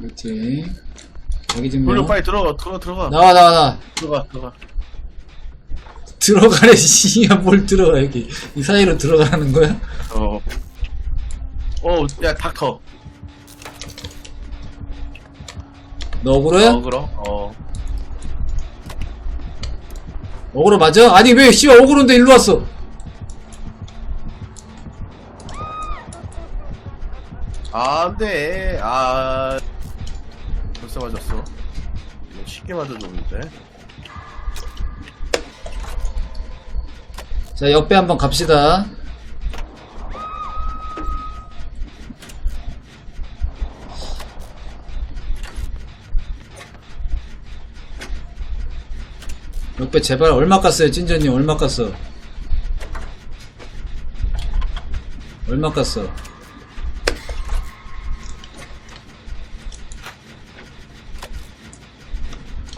그렇지. 자기 증명. 돌려 빨리 들어가 들어가 들어가 나와, 나와, 나와. 들어가 들어가 들어가래, 씨야, 뭘 들어가, 여기. 이 사이로 들어가는 거야? 어. 어, 야, 닥터. 너 억울해? 어, 그럼. 어. 억울해, 맞아? 아니, 왜, 씨발, 억울한데 일로 왔어? 아, 안 돼. 아. 벌써 맞았어. 쉽게 맞아줬는데. 자, 옆에 한번 갑시다. 옆에 제발 얼마 깠어요, 찐전님? 얼마 깠어? 얼마 깠어?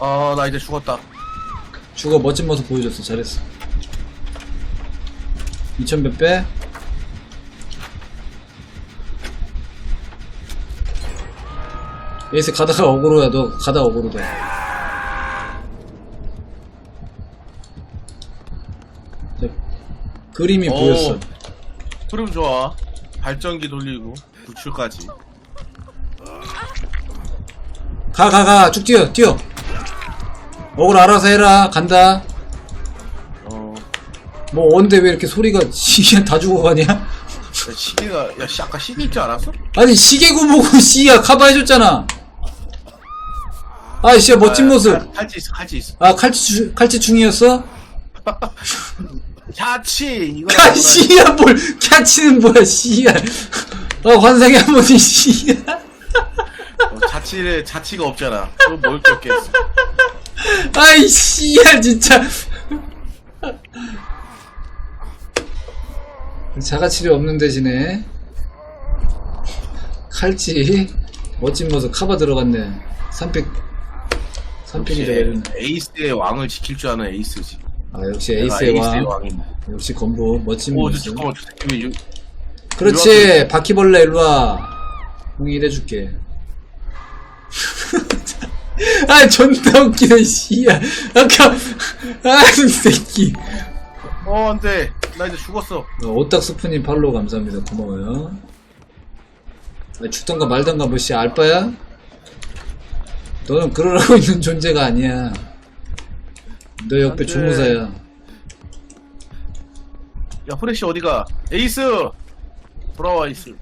아, 나 이제 죽었다. 죽어 멋진 모습 보여줬어. 잘했어. 2000몇 배? 에이스 가다가 어그로야. 너 가다 어그로다. 자, 그림이 오. 보였어. 흐름 좋아. 발전기 돌리고, 구출까지. 가, 가, 가. 쭉 뛰어, 뛰어. 어그로 알아서 해라. 간다. 어. 뭐, 언데 왜 이렇게 소리가, 시기야 다 죽어가냐? 야, 시계가, 야, 씨, 아까 시계 있지 않았어? 아니 시계고 뭐고 씨야 카바 해줬잖아 아 씨야 멋진 아, 모습 칼- 칼치 있어, 칼치 있어. 아 칼치 칼치충이었어? 야치! 이거. 아 씨야 뭘 캐치는 뭐야 씨야 어 환상의 한번이 씨야 어, 자치를, 자치가 없잖아. 그럼 뭘 꼈겠어. 아이 씨야 진짜 자가치료 없는 대신에 칼치 멋진 모습 카바 들어갔네 3팩 3팩이래 에이스의 왕을 지킬 줄 아는 에이스지. 아 역시 내가 에이스의 왕 왕이네. 역시 건보 멋진 오, 저 모습 잠깐만, 저 새끼 왜 유- 그렇지 바퀴벌레 일로와 형이 일해줄게 아 존나 웃기네 씨야 아까 아이 새끼 어, 안 돼. 나 이제 죽었어. 어, 오딱스프님 팔로우 감사합니다 고마워요 아, 죽던가 말던가 뭐씨 알바야? 너는 그러라고 있는 존재가 아니야 너 옆에 안 돼. 주무사야 야, 프레쉬 어디가? 에이스! 돌아와, 에이스.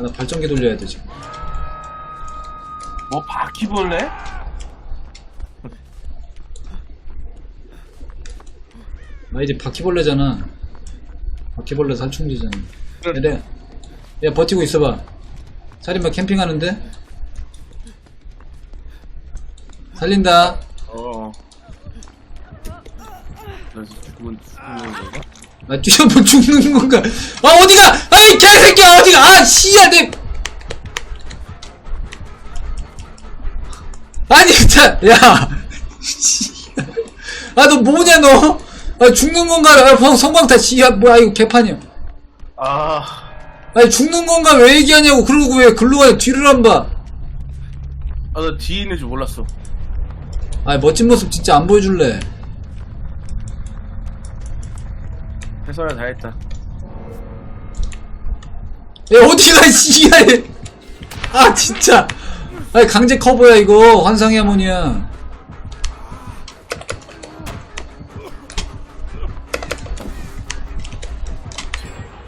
아 나 발전기 돌려야 돼 지금 뭐, 바퀴벌레? 나 이제 바퀴벌레잖아. 바퀴벌레 살충제잖아. 그래. 야, 버티고 있어봐. 살인마 캠핑하는데? 살린다. 어. 그래서 죽으면 죽는 건가? 나 뛰어보 죽는 건가? 아, 어디가! 아이, 개새끼야, 어디가! 아, 씨야, 내! 아니, 진짜, 야! 아, 너 뭐냐, 너? 아, 죽는 건가? 아, 성- 성광타, 씨야, 뭐야, 이거 개판이야. 아, 아니 죽는 건가 왜 얘기하냐고 그러고 왜 글로 가냐 뒤를 안 봐. 아, 나 뒤에 있는 줄 몰랐어. 아니 멋진 모습 진짜 안 보여줄래. 최선을 다했다. 야 어디가 씨야. 아 진짜. 아니 강제 커버야 이거 환상의 하모니야.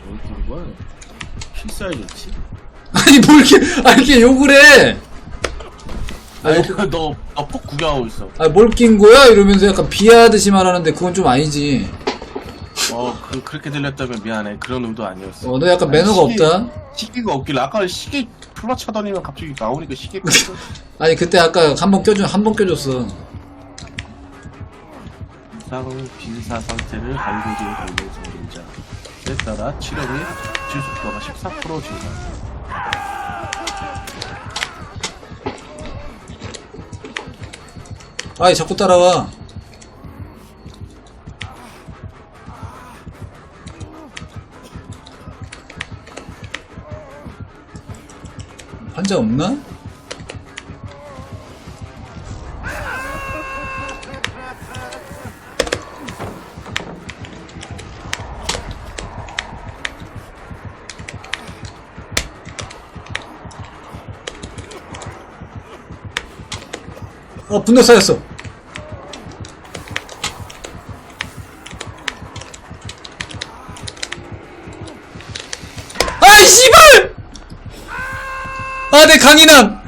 뭘 부른 거야? 필사해줬지? 아니 뭘 이렇게 아 이렇게 욕을 해. 아니, 아니, 그, 너, 너폭 구경하고 있어. 아 뭘 낀 거야 이러면서 약간 비하하듯이 말하는데 그건 좀 아니지. 어, 그, 그렇게 들렸다면 미안해. 그런 의도 아니었어. 어 너 약간 매너가 시계- 없다. 시계가 없길래, 아까 시계 플라 차더니만 갑자기 나오니까 시계가. 있어. 아니 그때 아까 한 번 껴줘 한번 껴줬어. 이상 빈사 상태를 갈고리에 걸린 성인자 에 따라 치료의 질 속도가 14% 증가. 아이 자꾸 따라와. 환자 없나? 어, 분노 쌓였어. 아이, 씨발! 아, 내 강인함!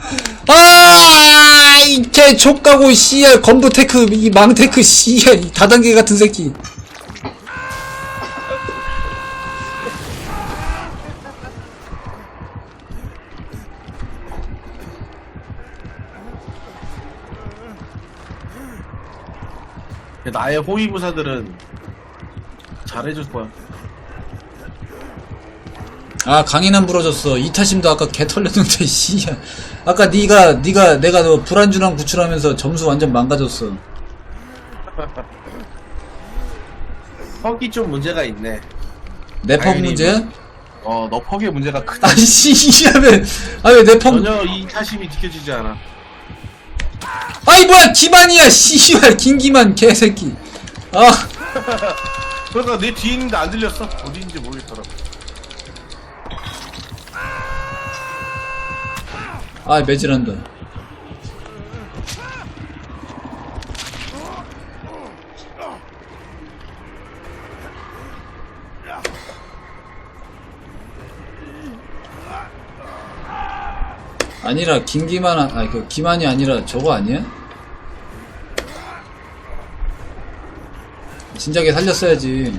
아, 이개 족가고, 씨알, 건부 테크, 이 망테크, 이 다단계 같은 새끼. 나의 호위무사들은 잘해줄 거야. 아, 강인함 부러졌어. 이타심도 아까 개 털렸는데, 씨알. 아까 니가, 니가, 내가 너 불안주랑 구출하면서 점수 완전 망가졌어. 퍽이 좀 문제가 있네. 내퍽 다행히 문제야? 어, 너 퍽의 문제가 크다. 아, 씨, 씨알, 왜, 아, 왜 내 퍽, 전혀 이 타심이 지켜지지 않아. 아이, 뭐야, 기만이야, 씨발, 김기만, 개새끼. 아, 그러니까 내 뒤에 있는데 안 들렸어. 어디 있는지 모르겠더라. 아, 매질한다. 아니라 김기만 아- 아니 그 기만이 아니라 저거 아니야? 진작에 살렸어야지.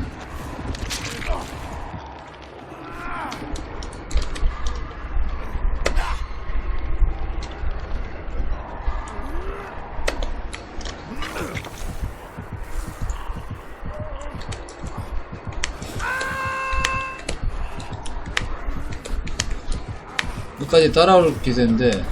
끝까지 따라올 기세인데.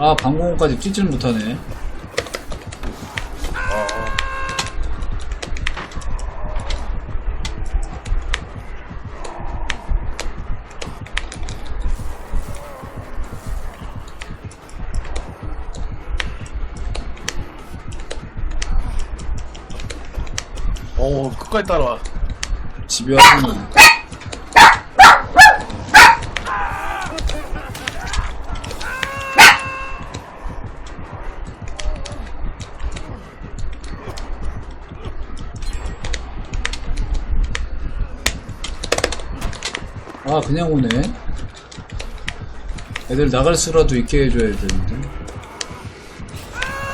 아 방공호까지 뛰질 못하네 오, 끝까지 따라와. 집요하구나 아 그냥 오네. 애들 나갈 수라도 있게 해줘야 되는데.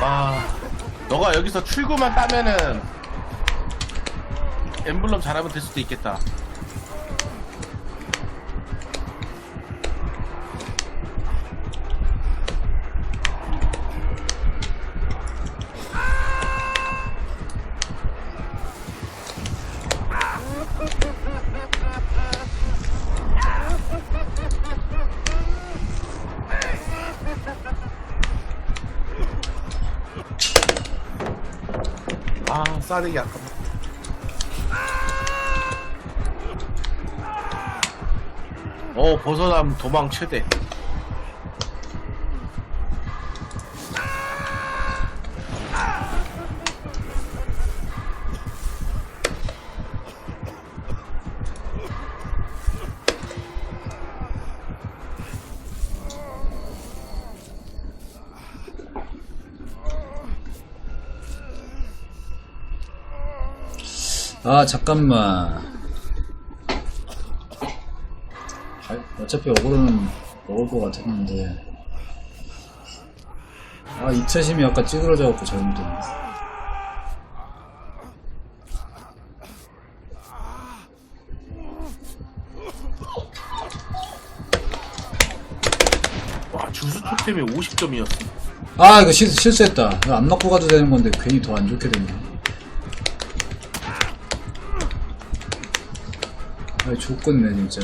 아, 너가 여기서 출구만 따면은 엠블럼 잘하면 될 수도 있겠다. 아, 싸대기 아깝네. 어, 벗어남 도망 최대. 아 잠깐만 아, 어차피 어그로는 먹을 것 같았는데. 아 이차심이 아까 찌그러져갖고 잘못됐네 와, 주수 토템이 50점이었어. 아 이거 실, 실수했다. 이거 안 맞고 가도 되는 건데 괜히 더 안 좋게 됐네 아 좋겠네 진짜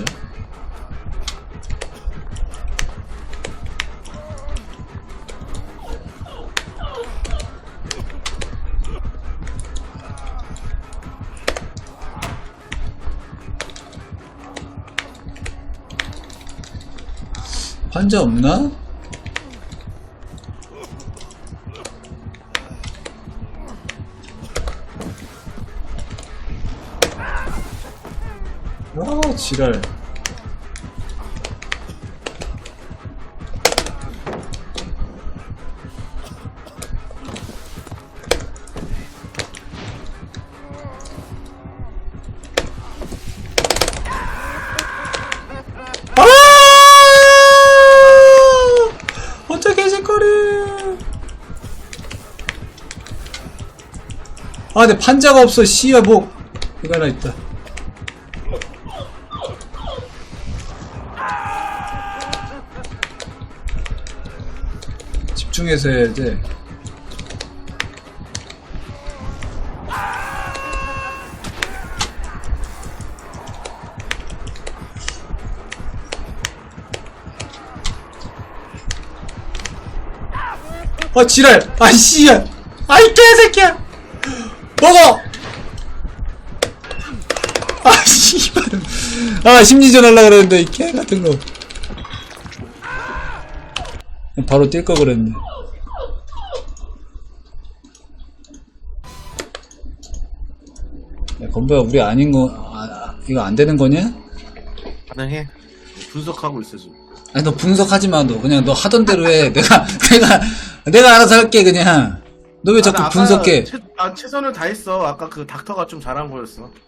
환자 없나? 아 지랄 아, 근데 판자가 없어. 씨야, 뭐. 이거 하나 있다. 집중해서 해야 돼. 어, 지랄! 아, 씨야! 아이, 개새끼야! 먹어! 아, 씨발. 아, 심리전 하려고 그랬는데, 이개 같은 거. 바로 뛸 거 그랬네. 야, 건보야, 우리 아닌 거, 아, 아, 이거 안 되는 거냐? 가능해. 분석하고 있어 지금. 아니, 너 분석하지 마, 너. 그냥 너 하던 대로 해. 내가, 내가, 내가 알아서 할게, 그냥. 너 왜 자꾸 아, 나 아까 분석해? 최, 아, 최선을 다했어. 아까 그 닥터가 좀 잘한 거였어.